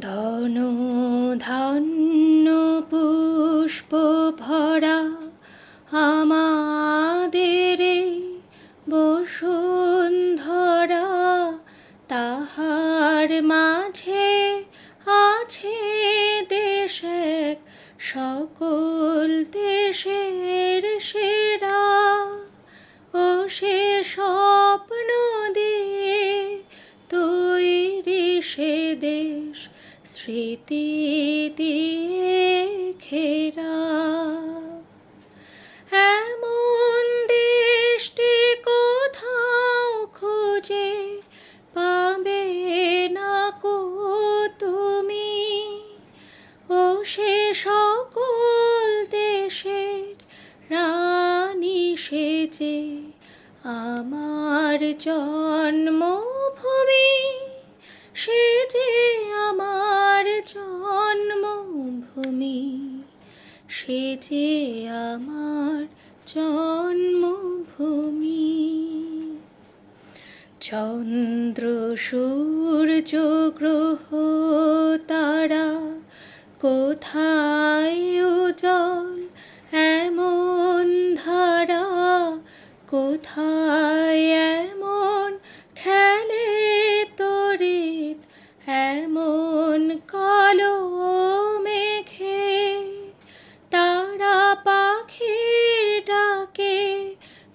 ধন ধান্য পুষ্প ভরা আমাদের বসুন্ধরা। তাহার মাঝে আছে দেশে সকল দেশের স্মৃতি দিয়ে ঘেরা এমন দেশটি কোথাও খুঁজে পাবে না কো তুমি। ও সে সকল দেশের রানী সেজে আমার জন্মভূমি। সে যে আমার জন্মভূমি সে যে আমার জন্মভূমি। চন্দ্র সূর্য গ্রহ তারা কোথায়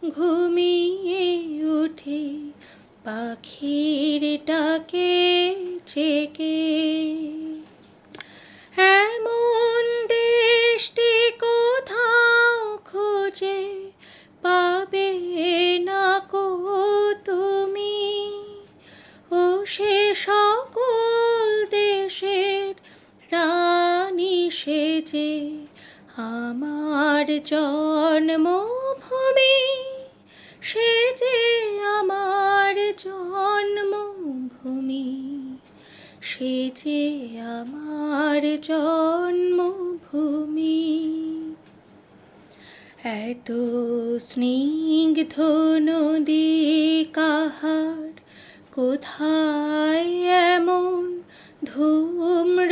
ঘুমিয়ে উঠে পাখির ডাকে চেকে এমন দেশটি কোথাও খুঁজে পাবে না কো তুমি? ও সে সকল দেশের রানী সেজে আমার জন্মভূমি সে যে আমার জন্মভূমি সে যে আমার জন্মভূমি। এত স্নিগ্ধ নদী কাহার কোথায় এমন ধূম্র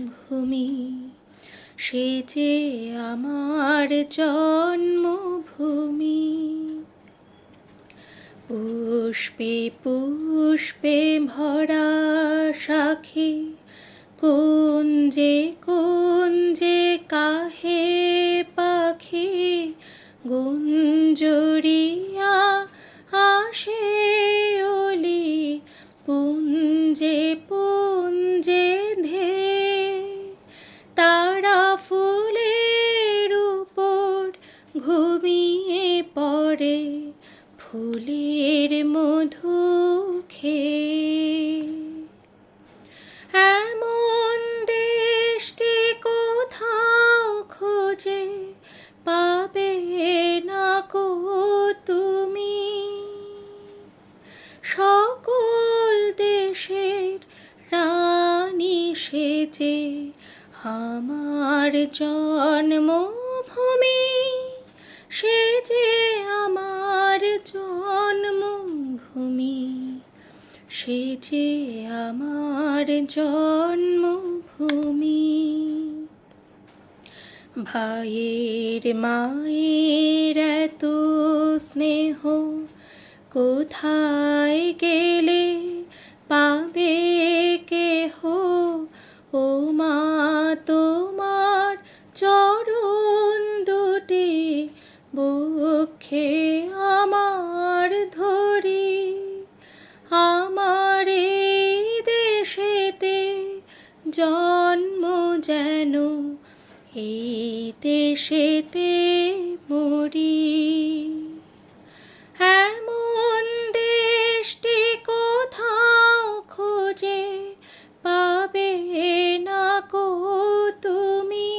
জন্মভূমি সে যে আমার জন্মভূমি। পুষ্পে পুষ্পে ভরা সাখী কুঞ্জে কুঞ্জে কাহে পাখি গুঞ্জরিয়া আসে ওলি পুঞ্জে পুঞ্জে ফুলের মধু খেয়ে এমন দেশটি কোথাও খোঁজে পাবে না কো তুমি। সকল দেশের রানী সেজে আমার জন্মভূমি। সে যে আমার জন্মভূমি, সে যে আমার জন্মভূমি। ভাইয়ের মায়ের এত স্নেহ কোথায় গেলে পাবে কেহ? ও মা, তোমার চরণ জন্ম যেন এই দেশেতে মরি। এমন দেশটি কোথাও খোঁজে পাবে না কো তুমি।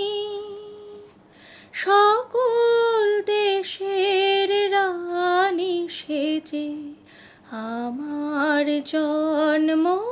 সকল দেশের রানী সেজে আমার জন্ম